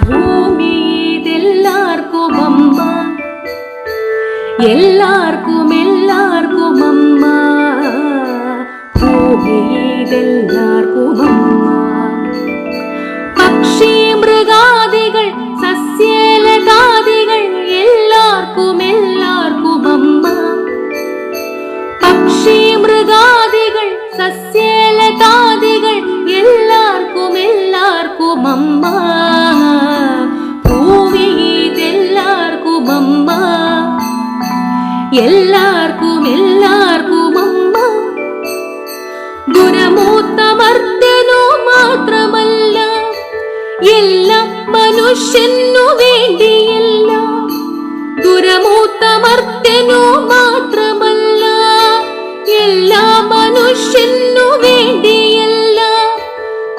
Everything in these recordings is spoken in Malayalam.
ഭൂമി ഇതെല്ലാവർക്കും അമ്മ എല്ലാവർക്കും എല്ലാവർക്കും എല്ലാവർക്കും എല്ലാവർക്കും അമ്മ. ഗുണമൂത്തമർദ്ദനോ മാത്രമല്ല എല്ലാ മനുഷ്യനു വേണ്ടിയല്ല. ദുരമൂത്ത മർദ്ദനോ മാത്രമല്ല എല്ലാ മനുഷ്യനു വേണ്ടിയല്ല.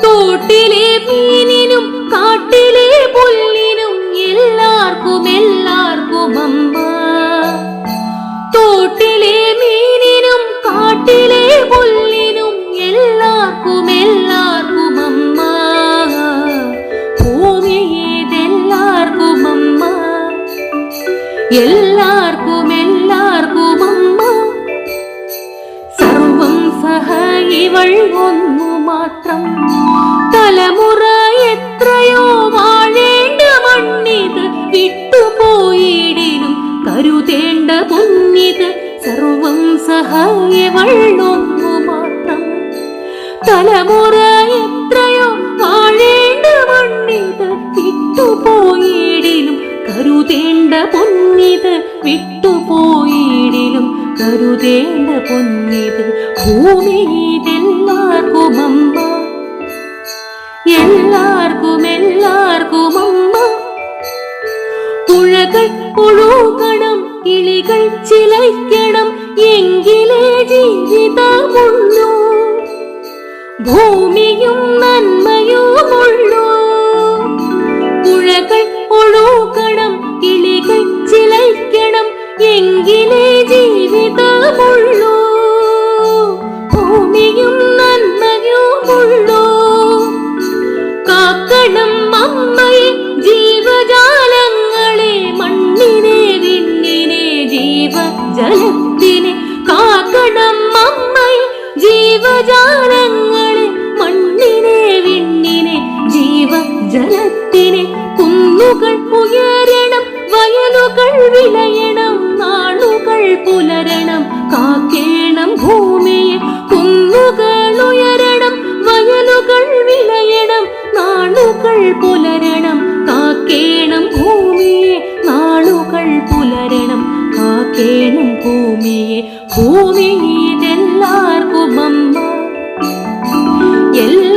തോട്ടിലെ മീനിനും കാട്ടിലെ പുല്ലിനും എല്ലാവർക്കും എല്ലാവർക്കും അമ്മ. എല്ലാവർക്കും എല്ലാവർക്കും അമ്മ. സർവം സഹായിവൾ ഒന്നു മാത്രം. തലമുറ എത്രയോ വാഴേണ്ട മണ്ണിത് വിട്ടുപോയിടിനും കരുതേണ്ട പൊന്നിത് സർവം സഹായിവൾ ഒന്നു മാത്രം. തലമുറ കരുതേണ്ട പൊന്നിത് ഭൂമി ഇതെല്ലാവർക്കും അമ്മ എല്ലാവർക്കും എല്ലാവർക്കും അമ്മ പുഴകൾ ഒഴുകണം കിളികൾ ചിലയ്ക്കണം എങ്കിലേ ജീവിതമുള്ളൂ. ഭൂമിയും നന്മയുമുള്ളൂ. പുഴകൾ ഒഴുകണം ഉയരണം വയലുകൾ വിളയണം നാളുകൾ പുലരണം കാക്കേണം ഭൂമിയെ കുന്നുകൾ ഉയരണം വയലുകൾ വിളയണം നാളുകൾ പുലരണം കാക്കേണം ഭൂമിയെ നാളുകൾ പുലരണം കാക്കേണം ഭൂമിയെ ഭൂമിയിതെല്ലാർക്കും അമ്മ. എല്ലാ